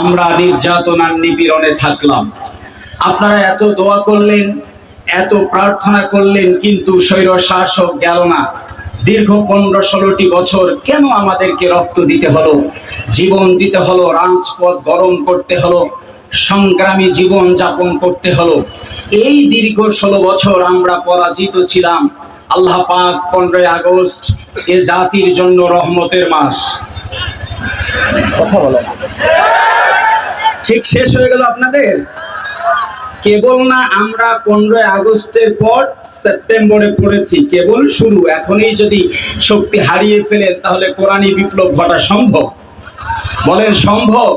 আমরা নির্যাতনার নিপীড়নে থাকলাম। আপনারা এত দোয়া করলেন, এত প্রার্থনা করলেন, কিন্তু স্বৈর শাসক গেল না। দীর্ঘ পনেরো ষোলোটি বছর কেন আমাদেরকে রক্ত দিতে হলো, জীবন দিতে হলো, রাজপথ গরম করতে হলো, সংগ্রামী জীবন যাপন করতে হলো? এই দীর্ঘ ষোলো বছর আমরা পরাজিত ছিলাম। আল্লাহ পাক পনেরোই আগস্ট এ জাতির জন্য রহমতের মাস। কথা বলে না। ঠিক শেষ হয়ে গেল আপনাদের? কেবল না, আমরা পনেরোই আগস্টের পর সেপ্টেম্বরে পড়েছি। কেবল শুরু। এখনই যদি শক্তি হারিয়ে ফেলেন তাহলে কোরআনী বিপ্লব ঘটা সম্ভব। বলেন, সম্ভব?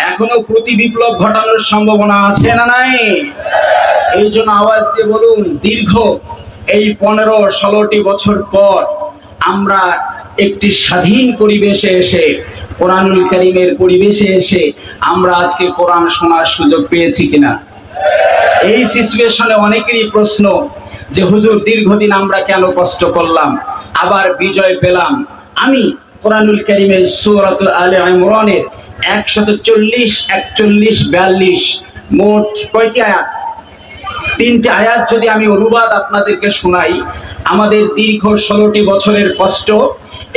এখনও প্রতি বিপ্লব ঘটানোর সম্ভাবনা আছে না নাই? এই জন্য আওয়াজ দিয়ে বলুন, দীর্ঘ এই পনেরো, ষোলোটি বছর পর আমরা একটি স্বাধীন পরিবেশে এসে কোরআনুল করিমের পরিবেশে এসে আমরা আজকে কোরআন শোনার সুযোগ পেয়েছি কিনা? এই সিচুয়েশনে অনেকেরই প্রশ্ন যে, হুজুর, দীর্ঘদিন আমরা কেন কষ্ট করলাম? আবার বিজয় পেলাম? আমি কোরআনুল করিমের সুরত আলে ইমরানের একশত চল্লিশ, একচল্লিশ, বিয়াল্লিশ মোট কয়টি আয়াত? তিনটি আয়াত যদি আমি অনুবাদ আপনাদেরকে শোনাই, আমাদের দীর্ঘ ষোলোটি বছরের কষ্ট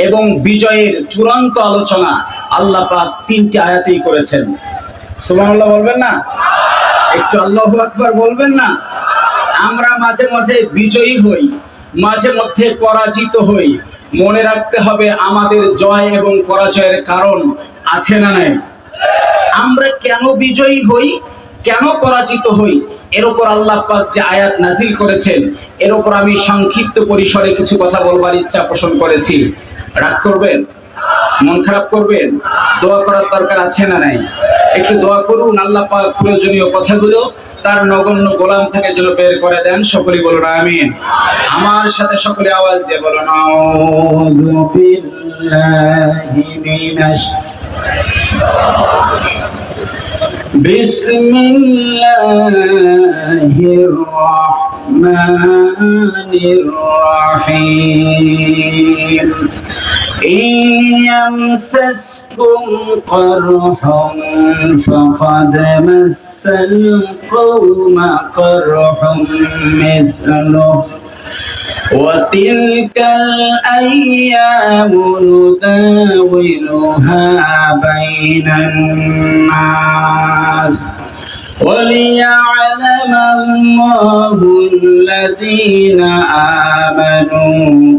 এবং বিজয়ের চূড়ান্ত আলোচনা আল্লাহ পাক তিনটি আয়াতেই করেছেন। সুবহানাল্লাহ বলবেন না? একটু আল্লাহু আকবার বলবেন না? আমরা মাঝে মাঝে বিজয়ী হই, মাঝে মধ্যে পরাজিত হই। মনে রাখতে হবে আমাদের জয় এবং পরাজয়ের কারণ আছে না নাই। আমরা কেন বিজয়ী হই, কেন পরাজিত হই, এর উপর আল্লাহ পাক যে আয়াত নাজিল করেছেন, এর উপর আমি সংক্ষিপ্ত পরিসরে কিছু কথা বলবার ইচ্ছা পোষণ করেছি। রাগ করবেন মন খারাপ করবেন দোয়া করার দরকার আছে না নাই একটু দোয়া করুন আল্লাহ পাক প্রয়োজনীয় কথাগুলো তার নগণ্য গোলাম থেকে যেন বের করে দেন সকলেই বলুন আমিন আমার সাথে সকলে আওয়াজ দিয়ে বলুন আউযু বিল্লাহি মিনাশ بسم الله الرحمن الرحيم إن يمسسكم قرح فقد مس القوم قرح مثله وتلك الأيام نداولها بين الناس وليعلم الله الذين آمنوا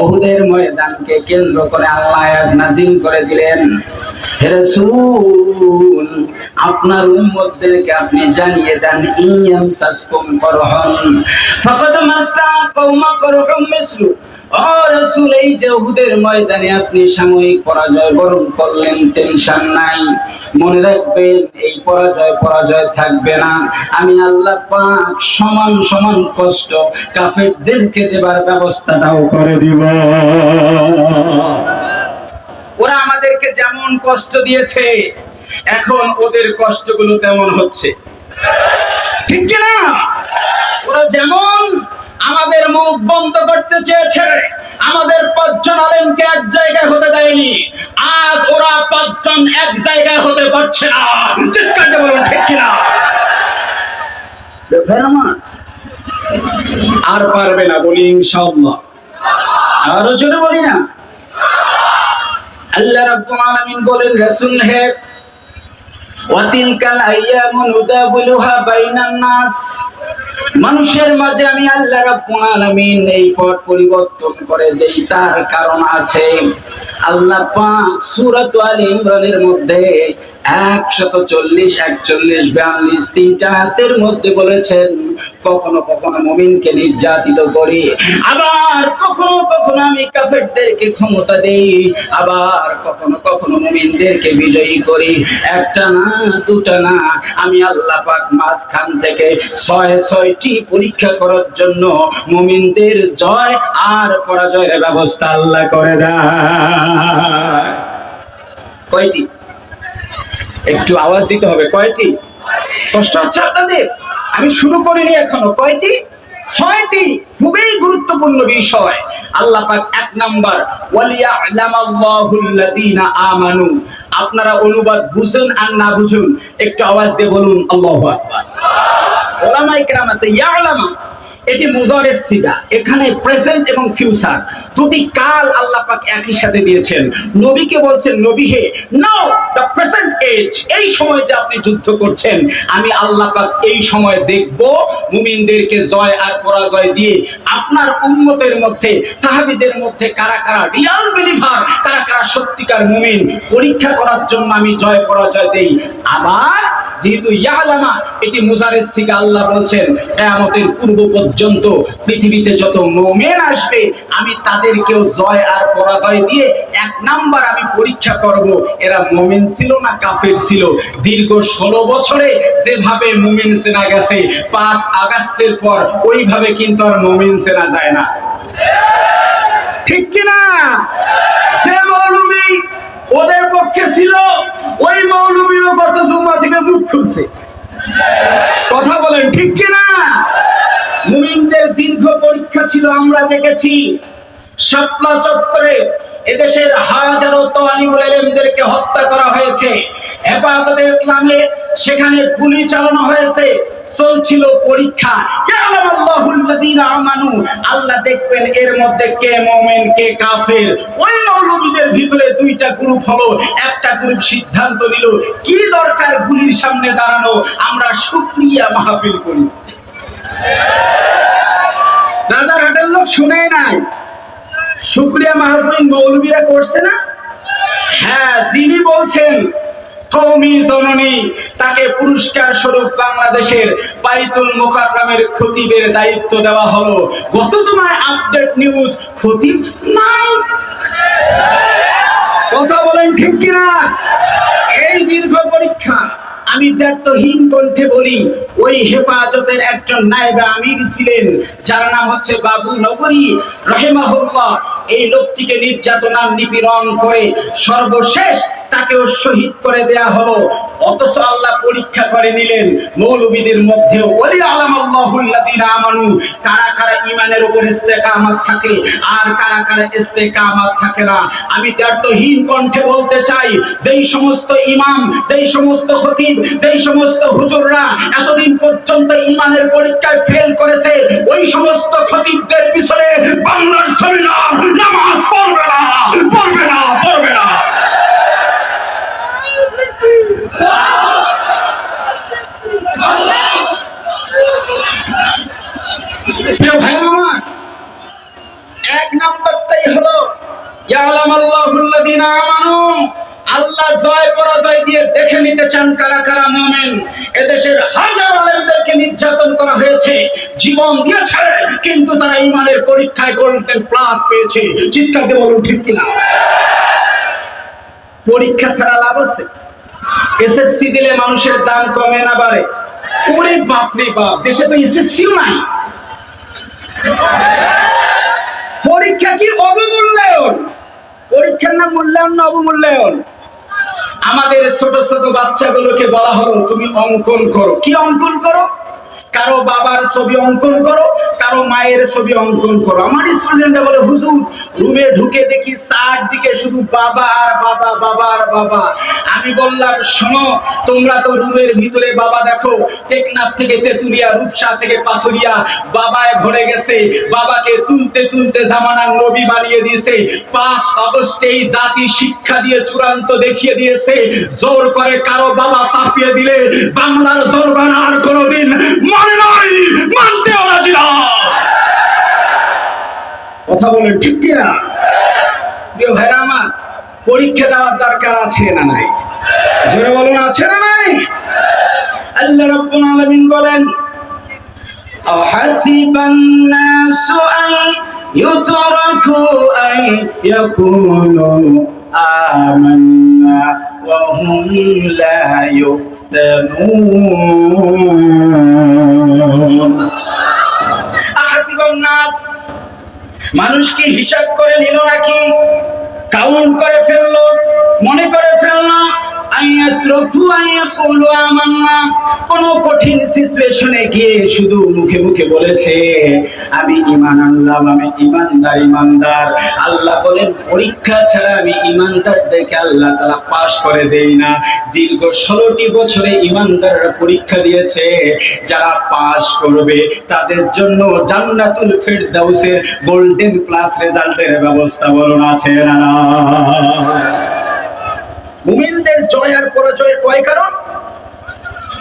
ওহুদের ময়দানকে কেন্দ্র করে আল্লাহ নাজিল করে দিলেন। আপনার উম্মতদেরকে আপনি জানিয়ে দেন ইয়াম সাসকুম করহন, ফাকাদ মাসা কওমা করহুম মিসলু। রাসূল, এই যে উহুদের ময়দানে আপনি সাময়িক পরাজয় বরণ করলেন টেনশন নাই। মনে রাখবেন, এই পরাজয় পরাজয় থাকবে না। আমি আল্লাহ পাক সমান সমান কষ্ট কাফেরদেরকে দেবার ব্যবস্থাটাও করে দিব। ওরা আমাদেরকে যেমন কষ্ট দিয়েছে, এখন ওদের কষ্টগুলো তেমন হচ্ছে। ঠিক কিনা? ওরা যেমন আমাদের মুখ বন্ধ করতে চেয়েছে। আমাদের পাঁচজন আলেমকে এক জায়গায় হতে দেয়নি। আজ ওরা পাঁচজন এক জায়গায় হতে পারছে না। চিৎকার বলুন, ঠিক কিনা? আর পারবে না বলি ইনশাআল্লাহ। আরও জোরে বলি না। আল্লাহ রাব্বুল আলামিন বলেন, রাসূল হে ওয়াতিলকাল আইয়ামু নুদাবিলুহা বাইনান নাস। মানুষের মাঝে আমি আল্লাহ রাব্বুল আলামিন এই পথ পরিবর্তন করে দেই, তার কারণ আছে। আল্লাহ পাক সূরাত আল ইমরানের মধ্যে একশত চল্লিশ, একচল্লিশ, বিয়াল্লিশ, তিনটা হাতের মধ্যে বলেছেন, কখনো কখনো মুমিনকে নির্যাতিত করি, আবার কখনো কখনো আমি কাফেরদেরকে ক্ষমতা দেই, আবার কখনো কখনো মুমিনদেরকে বিজয়ী করি। একটা না, দুটা না, আমি আল্লাহ পাক মাঝখান থেকে ছয় ছয়টি পরীক্ষা করার জন্য মমিনদের জয় আর পরাজয়ের ব্যবস্থা আল্লাহ করে দেয়। কয়টি? একটু আওয়াজ দিতে হবে, কয়টি? কষ্ট হচ্ছে আপনাদের, আমি শুরু করিনি এখনও, কয়টি? ছয়টি, খুবই গুরুত্বপূর্ণ বিষয়। আল্লাহ পাক এক নাম্বার ওয়ালিয়ালামাল্লাহুল্লাযীনা আমানু আপনারা অনুবাদ বুঝুন আর না বুঝুন, একটু আওয়াজ দিয়ে বলুন, আল্লাহু আকবার ওলামায়ে কেরাম আছে, ইয়ালামা এটি মুজারের সিগা। এখানে প্রেজেন্ট এবং ফিউচার দুটি কাল আল্লাহ পাক একই সাথে দিয়েছেন। নবীকে বলছেন, নবী হে, নাও দ্য প্রেজেন্ট এজ এই সময় যে আপনি যুদ্ধ করছেন, আমি আল্লাহ পাক এই সময় দেখব, মুমিনদেরকে জয় আর পরাজয় দিয়ে আপনার উম্মতের মধ্যে, সাহাবীদের মধ্যে কারা কারা রিয়াল বিলিভার কারা কারা সত্যিকার মুমিন, পরীক্ষা করার জন্য আমি জয় পরাজয় দেই। আবার যেহেতু ইয়ালামা, এটি মুজারের থেকে আল্লাহ বলছেন, কেয়ামতের পূর্ব পর্যন্ত পৃথিবীতে যত মোমেন আসবে, আমি তাদেরকেও জয় আর পরাজয় দিয়ে এক নাম্বার আমি পরীক্ষা করব। এরা মোমেন ছিল না কাফের ছিল? দীর্ঘ ষোলো বছরে যেভাবে মোমেন সেনা গেছে, পাঁচ আগস্টের পর ওইভাবে কিন্তু আর মোমেন সেনা যায় না। ঠিক কিনা? সে মৌলবী ওদের পক্ষে ছিল ওই মৌলবীও গত জুম্মা থেকে মুখ খুলছে। কথা বলেন, ঠিক কিনা? মুমিনদের দীর্ঘ পরীক্ষা ছিল, আমরা দেখেছি। শাপলা চত্বরে এদেশের হাজারো তালিবুল ইলমদেরকে হত্যা করা হয়েছে। হেফাজতে ইসলামে সেখানে গুলি চালানো হয়েছে। চলছিল পরীক্ষা। আমানু। আল্লাহ দেখবেন এর মধ্যে কে মুমিন, কে কাফের। ওই মৌলবীদের ভিতরে দুইটা গ্রুপ হলো। একটা গ্রুপ সিদ্ধান্ত নিল, কি দরকার গুলির সামনে দাঁড়ানো? আমরা শুকরিয়া মাহফিল করি। রাজারহাটের লোক শুনে নাই। শুক্রিয়া মাহফিল মৌলবীরা করছে না? হ্যাঁ যিনি বলছেন কৌমি জননী, তাকে পুরস্কার স্বরূপ বাংলাদেশের বাইতুল মোকাররমের খতিবের দায়িত্ব দেওয়া হলো। গত জমায় আপডেট নিউজ খতিব নাই। কথা বলেন ঠিক কিনা? এই দীর্ঘ পরীক্ষা, আমি ব্যর্থহীন কণ্ঠে বলি, ওই হেফাজতের একজন নায়েবে আমির ছিলেন, যার নাম হচ্ছে বাবু নগরী, রহেমাহুল্লাহ। এই লোকটিকে নির্যাতনা নিপীড়ন করে সর্বশেষ তাকেও শহীদ করে দেয়া হলো। অথচ আল্লাহ পরীক্ষা করে নিলেন, মৌলবীদের মধ্যেও ওলি আলাম আল্লাহুল্লাযীনা আমানু, কারা কারা ঈমানের উপর ইস্তেকামাত থাকে আর কারা কারা ইস্তেকামাত থাকে না। আমি দ্ব্যর্থহীন কণ্ঠে বলতে চাই, যেই সমস্ত ইমাম, যেই সমস্ত খতিব, যেই সমস্ত হুজুররা এতদিন পর্যন্ত ঈমানের পরীক্ষায় ফেল করেছে, ওই সমস্ত খতিবদের পিছনে বাংলার ছবি নামাজ পড়বে না পড়বে না পড়বে না। এক নাম্বারটাই হলো ইয়ালাম আমানু। আল্লাহ জয় পরাজয় দিয়ে দেখে নিতে চান কারা কারা মুমিন? এদেশের হাজার আলেমদেরকে নির্যাতন করা হয়েছে, জীবন দিয়েছে, কিন্তু তারা ইমানের পরীক্ষায় গোল্ডেন প্লাস পেয়েছে। চিৎকার দিয়ে বলুন, ঠিক কিনা? পরীক্ষা ছাড়া লাভ আছে? এসএসসি দিলে মানুষের দাম কমে না বাড়ে। ওরে বাপরে বাপ, দেশে তো এসএসসিও নাই। পরীক্ষা কি অবমূল্যায়ন? পরীক্ষার নাম মূল্যায়ন না অবমূল্যায়ন? আমাদের ছোট ছোট বাচ্চাগুলোকে বলা হলো তুমি অঙ্কন করো। কি অঙ্কন করো? কারও বাবার ছবি অঙ্কন করো, কারও মায়ের ছবি অঙ্কন করো। আমার স্টুডেন্টরা বলে, হুজুর, রুমে ঢুকে দেখি চার দিকে শুধু বাবা আর বাবা বাবা আর বাবা। আমি বললাম, শোনো, তোমরা তো রুমের ভিতরে বাবা দেখো, টেকনাফ থেকে তেতুলিয়া, রূপসা থেকে পাথুরিয়া, বাবায় ভরে গেছে। বাবাকে তুলতে তুলতে জামানার নবী বানিয়ে দিয়েছে। পাঁচ অগস্টে এই জাতি শিক্ষা দিয়ে চূড়ান্ত দেখিয়ে দিয়েছে। জোর করে কারও বাবা চাপিয়ে দিলে বাংলার জনগণ আর কোনোদিন মনে নাই মানতেও রাজি না কথা বলেন ঠিক কিনা প্রিয় ভাইরা আমার পরীক্ষা দেওয়ার দরকার আছে না নাই জোরে বলুন আছে না নাই আল্লাহ রাব্বুল আলামিন বলেন أحسب الناس أن يتركوا أن يقولوا آمنا وهم لا يفتنون أحسب الناس মানুষ কি হিসাব করে নিল নাকি? কাউন্ট করে ফেলল? মনে করে ফেলল কোন কঠিন সিচুয়েশনে গিয়ে শুধু মুখে মুখে বলেছে, আমি ঈমান আনলাম, আমি ঈমানদার ঈমানদার। আল্লাহ বলেন, পরীক্ষা ছাড়া আমি ঈমানদারদেরকে আল্লাহ তাআলা পাস করে দেই না। দীর্ঘ 16টি বছরে ঈমানদাররা পরীক্ষা দিয়েছে, যারা পাশ করবে, তাদের জন্য জান্নাতুল ফেরদাউসের গোল্ডেন প্লাস রেজাল্টের ব্যবস্থা বলুন আছে না মুমিনদের জয় আর পরাজয়ের কয় কারণ?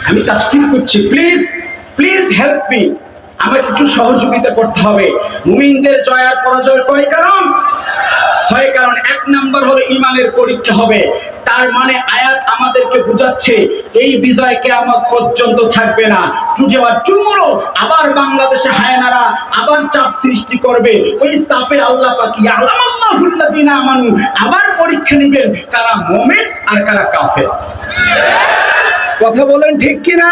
আমি তাফসিল করছি। প্লিজ প্লিজ হেল্প মি আমাকে একটু সহযোগিতা করতে হবে। মুমিনদের জয় আর পরাজয়ের কয় কারণ? ছয় কারণ, এক নাম্বার হলো ইমানের পরীক্ষা হবে। তার মানে আয়াত আমাদেরকে বুঝাচ্ছে, এই বিজয় কেয়ামত পর্যন্ত থাকবে না। আর টুমরো আবার বাংলাদেশে হায়নারা আবার চাপ সৃষ্টি করবে। ওই চাপে আল্লাহ পাকি আল্লাহুল্লাযিনা আমানু আবার পরীক্ষা নেবেন, কারা মুমিন আর কারা কাফের। কথা বলেন ঠিক কি না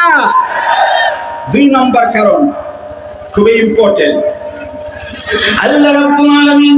দুই নম্বর কারণ, খুবই ইম্পর্টেন্ট আল্লাহ রাব্বুল আলামিন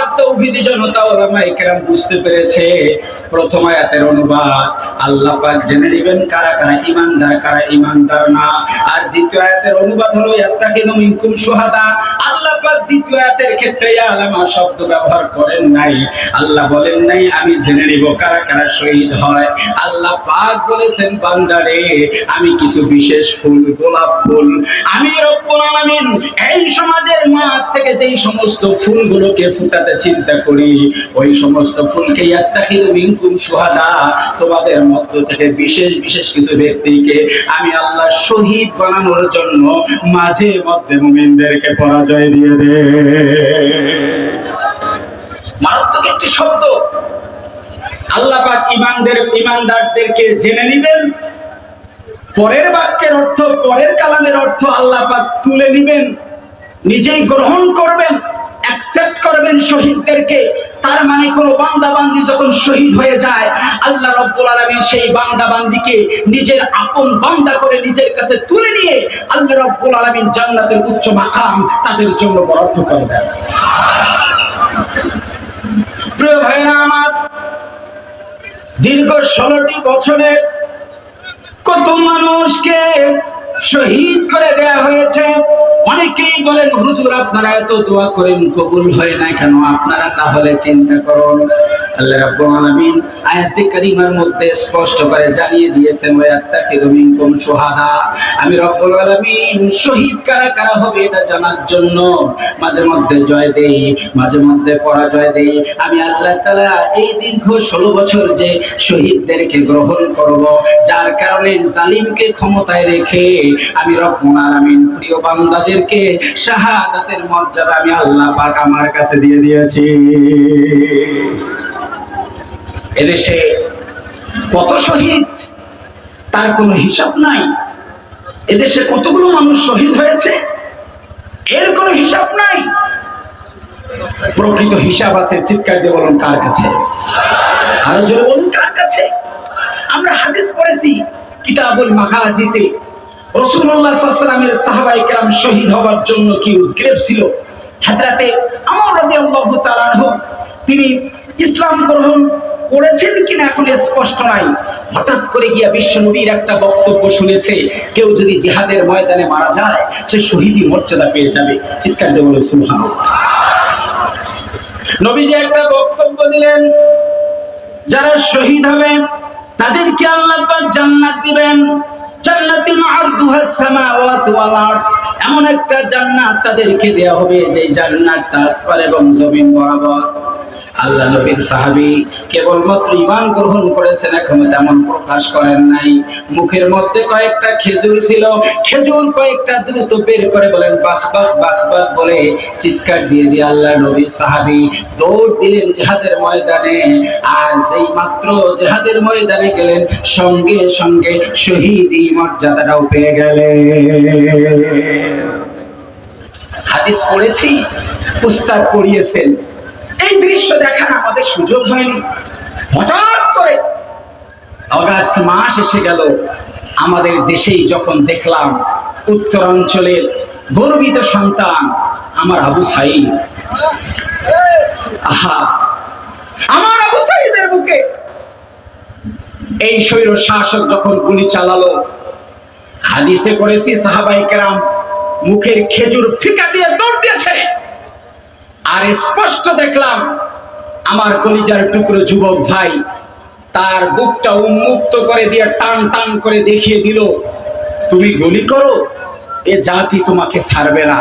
তৌহিদি জনতা ওলামায়ে কেরাম বুঝতে পেরেছে। প্রথম আয়াতের অনুবাদ, আল্লাহ পাক জেনে নেবেন কারা কারা ঈমানদার কারা ঈমানদার না। আর দ্বিতীয় আয়াতের অনুবাদ হলো মিনকুম আল্লাহ পাক দ্বিতীয় আয়াতের ক্ষেত্রে আলামা শব্দ ব্যবহার করেন নাই। আল্লাহ বলেন নাই, আমি জেনে নিব কারা কারা শহীদ হয়। আল্লাহ পাক বলেছেন, বান্দারে, আমি কিছু বিশেষ ফুল, গোলাপ ফুল। আমি রব্বুল আলামিন এই সমাজের মাঝ থেকে যেই সমস্ত ফুলগুলোকে ফুটাতে চিন্তা করি, ওই সমস্ত ফুলকে শুহাদা তোমাদের মধ্য থেকে বিশেষ বিশেষ কিছু ব্যক্তিকে আমি আল্লাহ শহীদ বানানোর জন্য মাঝে মধ্যে মুমিনদেরকে পরাজয় দিয়ে দে। মারাত্মক একটি শব্দ। আল্লাহ পাক ইমানদের, ইমানদারদেরকে জেনে নেবেন। পরের বাক্যের অর্থ, পরের কালামের অর্থ আল্লাহ পাক তুলে নেবেন। নিজেই গ্রহণ করবেন। অ্যাকসেপ্ট করবেন শহীদদেরকে, তার মানে কোন বান্দা বান্দি যখন শহীদ হয়ে যায়, আল্লাহ রব্বুল আলামিন সেই বান্দা বান্দিকে নিজের আপন বান্দা করে নিজের কাছে তুলে নিয়ে আল্লাহ রব্বুল আলামিন জান্নাতের উচ্চ মাকাম তাদের জন্য বরাদ্দ করে দেন। প্রিয় ভাইরা আমার, দীর্ঘ ষোলোটি বছরে কত মানুষকে শহীদ করে দেয়া হয়েছে। অনেকেই বলেন, হুজুর, আপনারা এত দোয়া করেন, কবুল হয় না কেন? আপনারা তাহলে চিন্তা করুন। আল্লাহ রাব্বুল আলামিন আয়াতে কারিমার মধ্যে স্পষ্ট করে জানিয়ে দিয়েছেন, ওয়া মিনকুম শুহাদা। আমি রব্বুল আলামিন শহীদ কারা কারা হবে এটা জানার জন্য মাঝে মধ্যে জয় দেই, মাঝে মধ্যে পরাজয় দেই। আমি আল্লাহ তাআলা এই দীর্ঘ 16 বছর যে শহীদদেরকে গ্রহণ করব, যার কারণে জালিমকে ক্ষমতায় রেখে আমি রব্বুল আলামিন প্রিয় বান্দাদেরকে শাহাদাতের মর্যাদা আমি আল্লাহ পাক আমার কাছে দিয়ে দিয়েছি। এদেশে কত শহীদ? তার কোনো হিসাব নাই। এদেশে কতগুলো মানুষ শহীদ হয়েছে? এর কোনো হিসাব নাই। প্রকৃত হিসাব আছে, চিৎকার দিয়ে বলুন, কার কাছে? আরও জোরে বলুন, কার কাছে? আমরা হাদিস পড়েছি, কিতাবুল মাগাজিতে রসুল্লাহ সাল্লামের সাহাবাই কেরাম শহীদ হওয়ার জন্য কি উদ্গ্রেব ছিল? হাজরাতে আমার তাআলা আনহু, তিনি ইসলাম গ্রহণ করেছেন কিনা এখন স্পষ্ট নাই। হঠাৎ করে গিয়া বিশ্বনবীর একটা বক্তব্য শুনেছে, কেউ যদি জিহাদের ময়দানে মারা যায়, সে শহীদি মর্যাদা পেয়ে যাবে। চিৎকার দিয়ে বলে সুবহানাল্লাহ। নবীজি একটা বক্তব্য দিলেন, যারা শহীদ হবে, তাদেরকে আল্লাহ জান্নাত দিবেন। জান্নাতি মারদুহা সামাওয়াত ওয়াল আরদ। এমন একটা জান্নাত তাদেরকে দেয়া হবে যে জান্নাতটা আসমান এবং জমিন বরাবর। আল্লাহ নবীর সাহাবি কেবলমাত্র ইমান গ্রহণ করেছেন, এখনও তেমন প্রকাশ করেন নাই। মুখের মধ্যে কয়েকটা খেজুর ছিল, খেজুর কয়েকটা দ্রুত বের করে বলেন, বাহ বাহ বাহ বাহ বলে চিৎকার দিয়ে দিয়ে আল্লাহ নবীর সাহাবি দৌড় দিলেন জেহাদের ময়দানে। আর যেই মাত্র জেহাদের ময়দানে গেলেন, সঙ্গে সঙ্গে শহীদি মর্যাদাটাও পেয়ে গেলেন। হাদিস পড়েছি, উস্তাদ পড়িয়েছেন। এই দৃশ্য দেখার আমাদের সুযোগ হয়নি। হঠাৎ করে অগাস্ট মাস এসে গেল। আমাদের দেশেই যখন দেখলাম উত্তরাঞ্চলের গর্বিত সন্তান আমার আবু সাইদ। আহা, আমার আবু সাইদের বুকে এই স্বৈর শাসক যখন গুলি চালালো, হাদিসে করেছি সাহাবাই কেরাম মুখের খেজুর ফিকা দিয়ে দৌড় দিয়েছে। আর স্পষ্ট দেখলাম আমার কলিজার টুকরো যুবক ভাই তার বুকটা উন্মুক্ত করে দিয়ে টান টান করে দেখিয়ে দিল, তুমি গুলি করো, এ জাতি তোমাকে ছাড়বে না।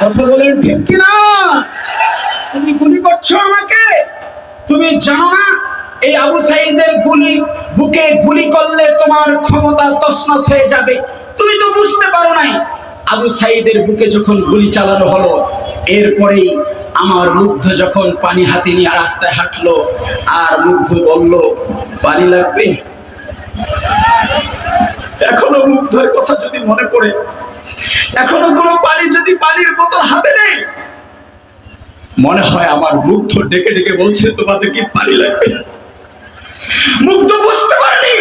কথা বলেন ঠিক কিনা? তুমি গুলি করছ আমাকে? তুমি জানো না, এই আবু সাইদের গুলি বুকে গুলি করলে তোমার ক্ষমতা তছনছ হয়ে যাবে। তুমি তো বুঝতে পারো নাই আবু সাইদের বুকে যখন গুলি চালানো হলো, এরপরেই আমার মুগ্ধ যখন পানি হাতে নিয়ে রাস্তায় হাঁটলো আর মুগ্ধ বলল, পানি লাগবে? এখনও মুগ্ধের কথা যদি মনে পড়ে, এখনও কোনো পানি যদি পানির বোতল হাতে নেই, মনে হয় আমার মুগ্ধ ডেকে ডেকে বলছে, তোমাদের কি পানি লাগবে? মুগ্ধ বুঝতে পারেনি।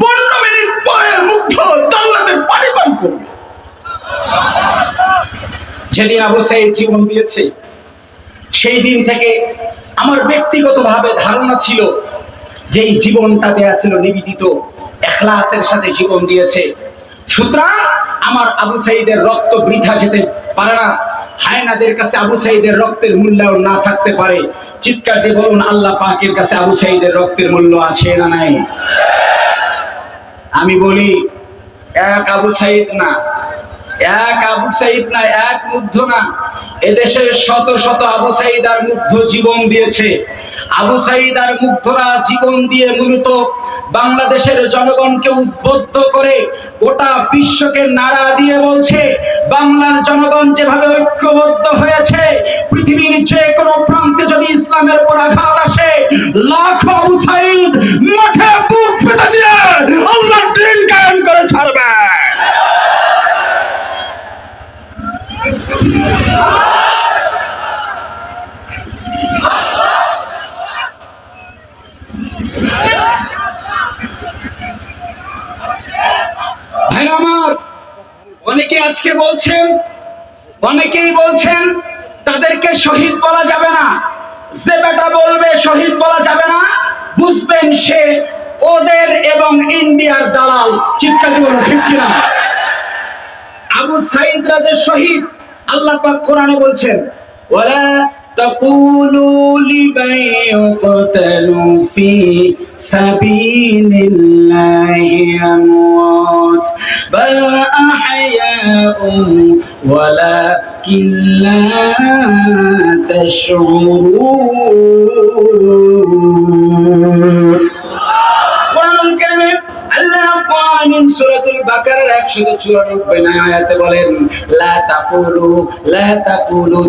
পনেরো মিনিট পরে মুগ্ধ জান্নাতের পানি পান করবে যেদিন আবু সাইদ জীবন দিয়েছে, সেই দিন থেকে আমার ব্যক্তিগতভাবে ধারণা ছিল যে এই জীবনটা দেয়া ছিল নিবেদিত, এখলাসের সাথে জীবন দিয়েছে। সুতরাং আমার আবু সাইদের রক্ত বৃথা যেতে পারে না। হায়নাদের কাছে আবু সাইদের রক্তের মূল্যায়ন না থাকতে পারে। চিৎকার দিয়ে বলুন, আল্লাহ পাকের কাছে আবু সাইদের রক্তের মূল্য আছে না নাই? আমি বলি, এক আবু সাইদ না এক আবু সাইদ না, এক মুগ্ধ না। এদেশে শত শত আবু সাইদ আর মুগ্ধ জীবন দিয়েছে। আবু সাইদ আর মুগ্ধরা জীবন দিয়ে মূলত বাংলাদেশের জনগণকে উদ্বুদ্ধ করে গোটা বিশ্বকে নাড়া দিয়ে বলছে, বাংলার জনগণ যেভাবে ঐক্যবদ্ধ হয়েছে, পৃথিবীর যে কোনো প্রান্তে যদি ইসলামের উপর আঘাত আসে, লাখ আবু সাইদ মাঠে বুক ফেটে দিয়ে আল্লাহর দিন কায়েম করে ছাড়বে ভাই আমার অনেকে আজকে বলছেন অনেকেই বলছেন তাদেরকে শহীদ বলা যাবে না যে বেটা বলবে শহীদ বলা যাবে না বুঝবেন সে ওদের এবং ইন্ডিয়ার দালাল চিৎকার দিব ঠিক কিনা আবু সাইদ রাজের শহীদ আল্লাহ পাক কোরআনে বলছেন ওয়ালা تقولوا لمن يقتل في سبيل الله أموات بل أحياء ولكن لا تشعرون সূরাতুল বাকারার 194 নং আয়াতে বলেন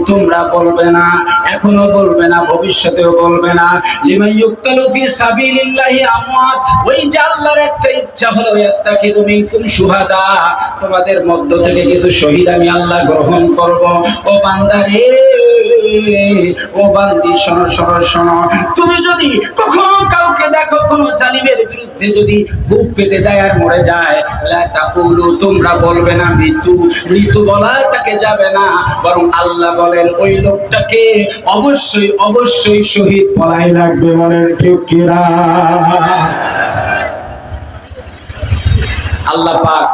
তোমরা বলবে না, এখনও বলবে না, ভবিষ্যতেও বলবে না। সাবিলিল্লাহি আমওয়াত, ওই যে আল্লাহর একটা ইচ্ছা হলো ইয়াত্তাখিদু মিনকুম শুহাদা, তোমাদের মধ্য থেকে কিছু শহীদ আমি আল্লাহ গ্রহণ করব। ও বান্দারে ও বান্দি, শোনো শোনো শোনো, তুমি যদি কখনো কাউকে দেখো কোনো জালিমের বিরুদ্ধে যদি বুক পেতে দেয় আর মরে যায় তোমরা বলবে না মৃত্যু মৃত্যু তাকে যাবে না, বরং আল্লাহ বলেন, ওই লোকটাকে অবশ্যই অবশ্যই শহীদ বলাই লাগবে, বলেন আল্লাহ পাক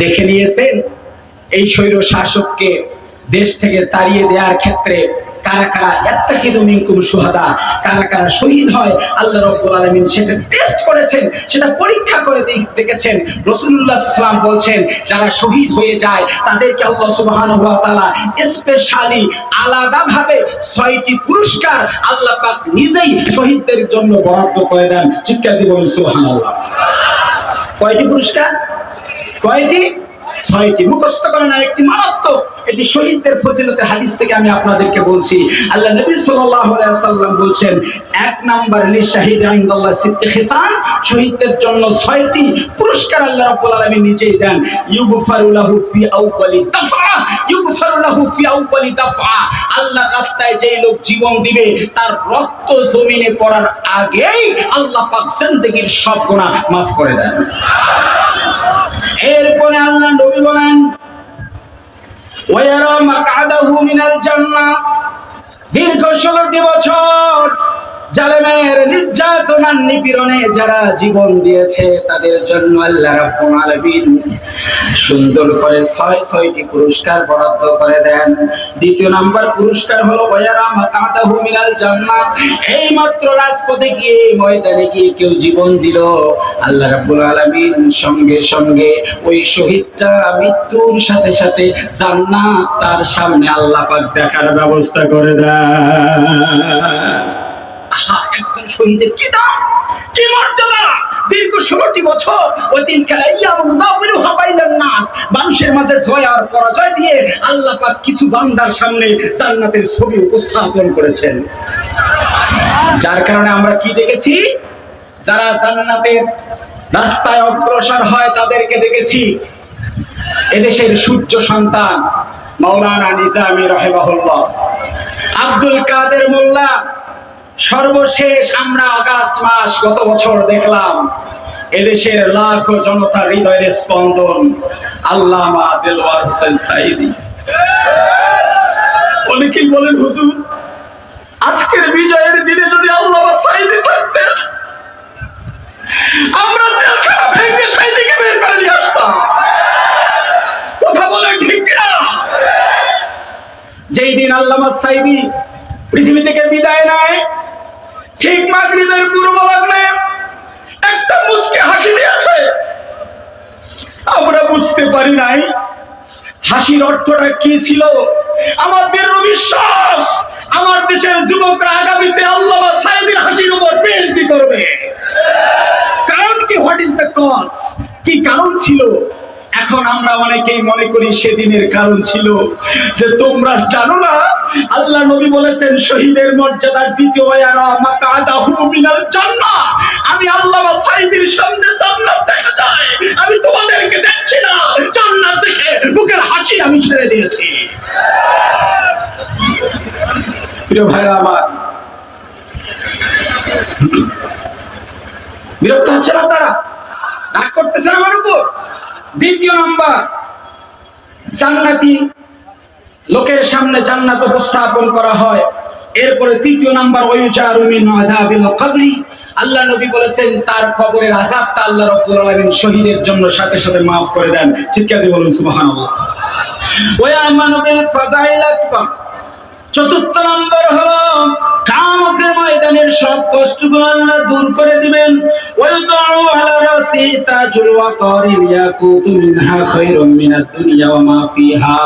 দেখে নিয়েছেন, এই স্বৈর শাসককে দেশ থেকে তাড়িয়ে দেওয়ার ক্ষেত্রে কারা কারা মিনকুম শুহাদা? কারা কারা শহীদ হয়? আল্লাহ আলামিন সেটা টেস্ট করেছেন, সেটা পরীক্ষা করে দেখেছেন। রাসূলুল্লাহ সাল্লাম যারা শহীদ হয়ে যায়, তাদেরকে আল্লাহ সুবহানাহু ওয়া তাআলা স্পেশালি ছয়টি পুরস্কার আল্লাহ পাক নিজেই শহীদদের জন্য বরাদ্দ করে দেন। চিৎকার দিয়ে বলুন, সুবহানাল্লাহ। কয়টি পুরস্কার? কয়টি? ছয়টি। মুখস্থ করেন আর একটি মারাত্মক এটি শহীদদের ফজিলতের হাদিস থেকে আমি আপনাদেরকে বলছি। আল্লাহ নবী সাল্লাল্লাহু আলাইহি সাল্লাম বলছেন, এক নাম্বার লি ইনদাল্লাহ শহীদদের জন্য ছয়টি পুরস্কার আল্লাহ রাব্বুল আলামিন নিজেই দেন। ইউগফারু লাহু ফি দাফা ইউগফারু লাহু ফি দাফা আল্লাহ রাস্তায় যেই লোক জীবন দিবে, তার রক্ত জমিনে পড়ার আগেই আল্লাহ পাক জিন্দেগীর সব গুনাহ মাফ করে দেন। এরপরে আল্লাহ নবী বলেন ওয়ারা মাকআদাহু মিনাল জান্নাহ। দীর্ঘ ষোলোটি বছর জালেমের নির্যাতনার নিপীড়নে যারা জীবন দিয়েছে, তাদের জন্য আল্লাহ রাব্বুল আলামিন সুন্দর করে ছয়, ছয়টি পুরস্কার বরাদ্দ করে দেন। দ্বিতীয় নাম্বার পুরস্কার হলো, ওয়ারা মাকাতাহু মিনাল জান্নাহ এই মাত্র রাজপথে গিয়ে, ময়দানে গিয়ে কেউ জীবন দিল। আল্লাহ রাব্বুল আলামিন সঙ্গে সঙ্গে ওই শহীদটা মৃত্যুর সাথে সাথে জান্নাত তার সামনে আল্লাহ পাক দেখার ব্যবস্থা করে আহা একজন শহীদের কি দাম? কি মর্যাদা? দীর্ঘ ষোলোটি বছর ওই দিন খেলাইয়া নাস মানুষের মাঝে জয় আর পরাজয় দিয়ে আল্লাহ পাক কিছু বান্দার সামনে জান্নাতের ছবি উপস্থাপন করেছেন। যার কারণে আমরা কি দেখেছি? যারা জান্নাতের রাস্তায় অগ্রসর হয়, তাদেরকে দেখেছি। এদেশের সূর্য সন্তান মাওলানা নিজামী রহেবাহুল্লাহ আব্দুল কাদের মোল্লা সর্বশেষ আমরা আগস্ট মাস গত বছর দেখলাম, এদেশের লাখো জনতার হৃদয়ের স্পন্দন আল্লামা দেলওয়ার হোসেন সাইদি অনেকেই বলেন হুজুর? আজকের বিজয়ের দিনে যদি আল্লামা সাইদি থাকতেন, আমরা জেলখানা ভেঙে সাইদিকে বের করে নিয়ে আসতাম। কথা বলে ঠিক কিনা? যেই দিন আল্লামা সাইদি পৃথিবী থেকে বিদায় নেয় ঠিক মাগরিবের পূর্ব লগ্নে একটা মুচকে হাসি দিয়েছে। আমরা বুঝতে পারি নাই হাসির অর্থটা কি ছিল। আমাদের বিশ্বাস আমার দেশের যুবকরা আগামীতে আল্লাহ সাইদির হাসির উপর পিএইচডি করবে। কারণ কি? হোয়াট ইজ দ্য কজ কি কারণ ছিল? এখন আমরা অনেকেই মনে করি সেদিনের কারণ ছিল যে তোমরা জানো না, আল্লাহ নবী বলেছেন, শহীদের মর্যাদার দ্বিতীয় আমি না হাসি আমি ছেড়ে দিয়েছি। আমার, বিরক্ত আমার উপর? দ্বিতীয় নাম্বার, জান্নাতি লোকের সামনে জান্নাত উপস্থাপন করা হয়। এরপরে তৃতীয় নাম্বার আল্লাহ নবী বলেছেন, তার খবরের আজাবটা আল্লাহ রব্দুল আলমিন শহীদের জন্য সাথে সাথে মাফ করে দেন। চিৎকার দিয়ে বলুন সুবহানাল্লাহ। চতুর্থ নম্বর হলো কামতের ময়দানের সব কষ্টগুলো আল্লাহ দূর করে দিবেন। ওয়ায়ুদাউ আলা রাসি তাজুল ওয়াকারিল ইয়াকুত মিনহা খায়রুম মিনাদ দুনিয়া ওয়া মা ফিহা।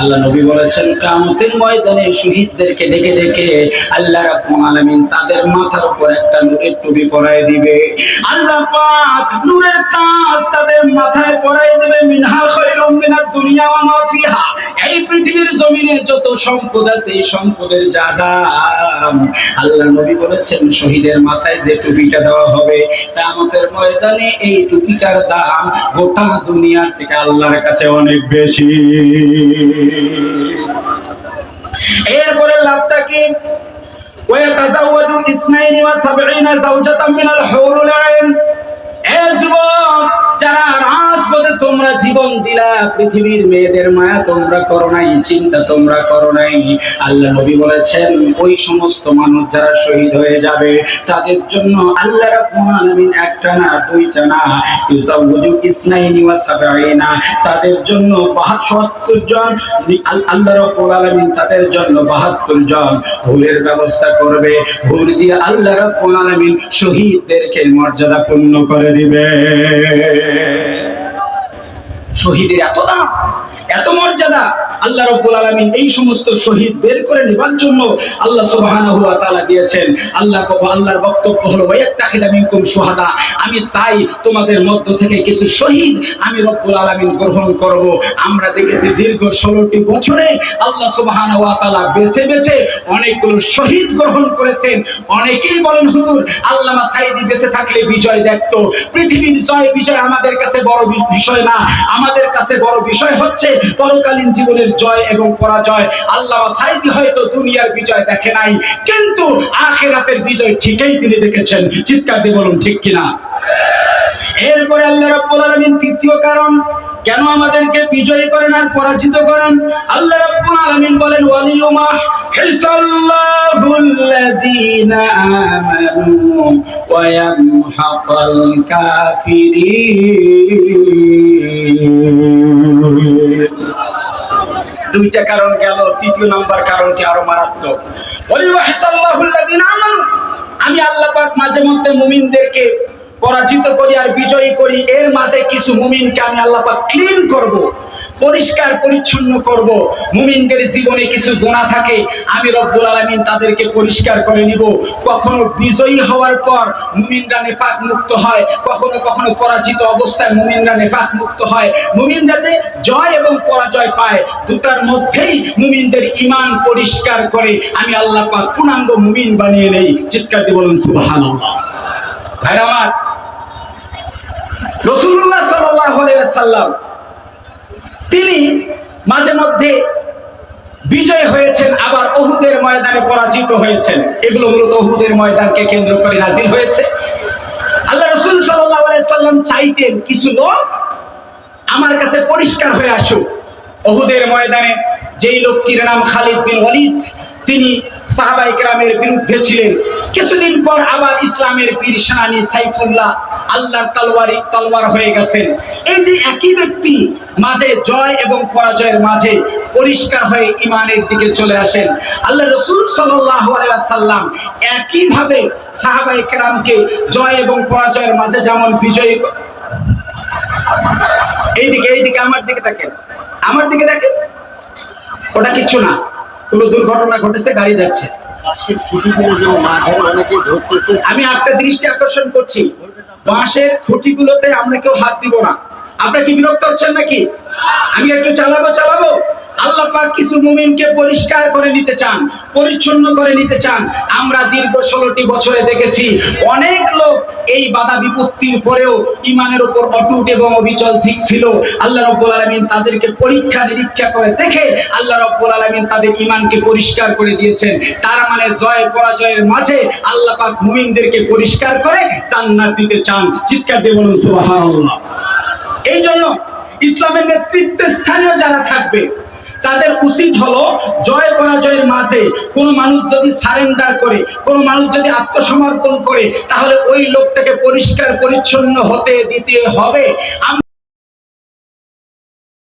আল্লাহ নবী বলেছেন, কামতের ময়দানে শহীদদেরকে ডেকে ডেকে আল্লাহ রাব্বুল আলামিন তাদের মাথার উপর একটা নূরের টুপি পরায় দিবে। আল্লাহ পাক নূরের তাজ তাদের মাথায় পরায় দিবে, মিনহা খায়রুম মিনাদ দুনিয়া ওয়া মা ফিহা। এই পৃথিবীর জমিনে যত সম্পদ আছে এই সম্পদের যা দাম আল্লাহ নবী বলেছেন শহীদের মাথায় যে টুপিটা দেওয়া হবে কিয়ামতের ময়দানে এই টুপিটার দাম গোটা দুনিয়া থেকে আল্লাহর কাছে অনেক বেশি এরপরে লাভটা কি ويتزوج اثنين وسبعين زوجة من الحور العين এ যুবক যারা রাজপথে তোমরা জীবন দিলা, পৃথিবীর মেয়েদের মায়া তোমরা করো নাই, চিন্তা তোমরা করো নাই। আল্লাহ নবী বলেছেন, ওই সমস্ত মানুষ যারা শহীদ হয়ে যাবে, তাদের জন্য আল্লাহ রাব্বুল একটা না, দুইটা না ইউজাউজু ইসনাইনি ওয়া সাবঈনা। তাদের জন্য 72 জন আল্লাহ রাব্বুল আলামিন তাদের জন্য 72 জন ব্যবস্থা করবে। হুর দিয়ে আল্লাহ রাব্বুল আলামিন শহীদদেরকে মর্যাদা পূর্ণ করে দিবে। শহীদের এত দাম এত মর্যাদা আল্লাহ রব্বুল আলামিন এই সমস্ত শহীদ বের করে নেবার জন্য আল্লাহ তাআলা দিয়েছেন। আল্লাহ আল্লাহর বক্তব্য হলো ওয়ায়াত্তাখিদা মিনকুম শুহাদা। আমি চাই তোমাদের মধ্য থেকে কিছু শহীদ আমি রব্বুল আলামিন গ্রহণ করব। আমরা দেখেছি দীর্ঘ 16টি বছরে আল্লাহ সুবহানাহু ওয়া তাআলা বেছে বেছে অনেকগুলো শহীদ গ্রহণ করেছেন। অনেকেই বলেন, হুজুর, আল্লামা সাইদি বেঁচে থাকলে বিজয় দেখতো। পৃথিবীর জয় বিজয় আমাদের কাছে বড় বিষয় না। আমাদের কাছে বড় বিষয় হচ্ছে পরকালীন জীবনের জয় এবং পরাজয় আল্লামা সাইদি হয়তো দুনিয়ার বিজয় দেখে নাই, কিন্তু আখেরাতের বিজয় ঠিকই তিনি দেখেছেন। চিৎকার দিয়ে বলুন, ঠিক কিনা? এরপরে আল্লাহ রাব্বুল আলামিন তৃতীয় কারণ, কেন আমাদেরকে বিজয়ী করেন আর পরাজিত করেন? আল্লাহ রাব্বুল আলামিন বলেন ওয়ালিয়ুমা হিসাল্লাহুল্লাযীনা আমানু ওয়া ইয়ামহাকাল কাফিরিন। দুইটা কারণ গেল, তৃতীয় নম্বর কারণটি আরও মারাত্মক। আমি আল্লাপাক মাঝে মধ্যে মুমিনদেরকে পরাজিত করি আর বিজয়ী করি। এর মাঝে কিছু মুমিনকে আমি আল্লাপাক ক্লিন করব। পরিষ্কার পরিচ্ছন্ন করব। মুমিনদের জীবনে কিছু গুণা থাকে, আমি রব্বুল আলামিন তাদেরকে পরিষ্কার করে নিব। কখনো বিজয়ী হওয়ার পর মুমিনরা নেফাক মুক্ত হয়, কখনো কখনো পরাজিত অবস্থায় মুমিনরা নেফাক মুক্ত হয়। মুমিনরা যে জয় এবং পরাজয় পায়, দুটার মধ্যেই মুমিনদের ইমান পরিষ্কার করে। আমি আল্লাহ পাক পূর্ণাঙ্গ মুমিন বানিয়ে নেই। চিৎকার দিয়ে বলুন, সুবহানাল্লাহ। ভাই আমার রসুল্লাহ সাল্লাহ সাল্লাম মাঝে মধ্যে বিজয় হয়েছেন, আবার অহুদের ময়দানে পরাজিত হয়েছেন। এগুলো মূলত অহুদের ময়দানকে কেন্দ্র করে নাজিল হয়েছে। আল্লাহ রসুল সাল্লাম চাইতেন কিছু লোক আমার কাছে পরিষ্কার হয়ে আসুক। অহুদের ময়দানে যেই লোকটির নাম খালিদ বিন ওয়ালিদ, তিনি সাহাবাই কেরামের বিরুদ্ধে ছিলেন। কিছুদিন পর আবার ইসলামের বীর সেনানী সাইফুল্লাহ আল্লাহর তালওয়ারি তলোয়ার হয়ে গেছেন। এই যে একই ব্যক্তি মাঝে জয় এবং পরাজয়ের মাঝে পরিষ্কার হয়ে ইমানের দিকে চলে আসেন। আল্লাহ রসুল ওয়াসাল্লাম একইভাবে সাহাবাই কেরামকে জয় এবং পরাজয়ের মাঝে যেমন বিজয়ী এইদিকে এইদিকে, আমার দিকে দেখেন। আমার দিকে দেখেন? ওটা কিছু না। কোনো দুর্ঘটনা ঘটেছে, গাড়ি যাচ্ছে। পাশের খুঁটিগুলো যে অনেকে ধরতেছে আমি আপনার দৃষ্টি আকর্ষণ করছি। বাঁশের খুঁটিগুলোতে আমরা কেউ হাত দিব না। আপনারা কি বিরক্ত হচ্ছেন নাকি? আমি একটু চালাবো চালাবো? আল্লাহ পাক কিছু মুমিনকে পরিষ্কার করে নিতে চান, পরিচ্ছন্ন করে নিতে চান। আমরা দীর্ঘ ষোলোটি বছরে দেখেছি অনেক লোক এই বাধা বিপত্তির পরেও ইমানের উপর অটুট এবং অবিচল ঠিক ছিল। আল্লাহ রব্বুল আলমিন তাদেরকে পরীক্ষা নিরীক্ষা করে দেখে আল্লাহ রব্বুল আলমিন তাদের ইমানকে পরিষ্কার করে দিয়েছেন। তার মানে জয় পরাজয়ের মাঝে আল্লাহ পাক মুমিনদেরকে পরিষ্কার করে জান্নাত দিতে চান। চিৎকার দিয়ে বলুন, সুবহানাল্লাহ। এই জন্য ইসলামের নেতৃত্বে স্থানীয় যারা থাকবে তাদের উচিত হলো জয় পরাজয়ের মাঝে কোনো মানুষ যদি সারেন্ডার করে, কোনো মানুষ যদি আত্মসমর্পণ করে, তাহলে ওই লোকটাকে পরিষ্কার, পরিচ্ছন্ন হতে দিতে হবে।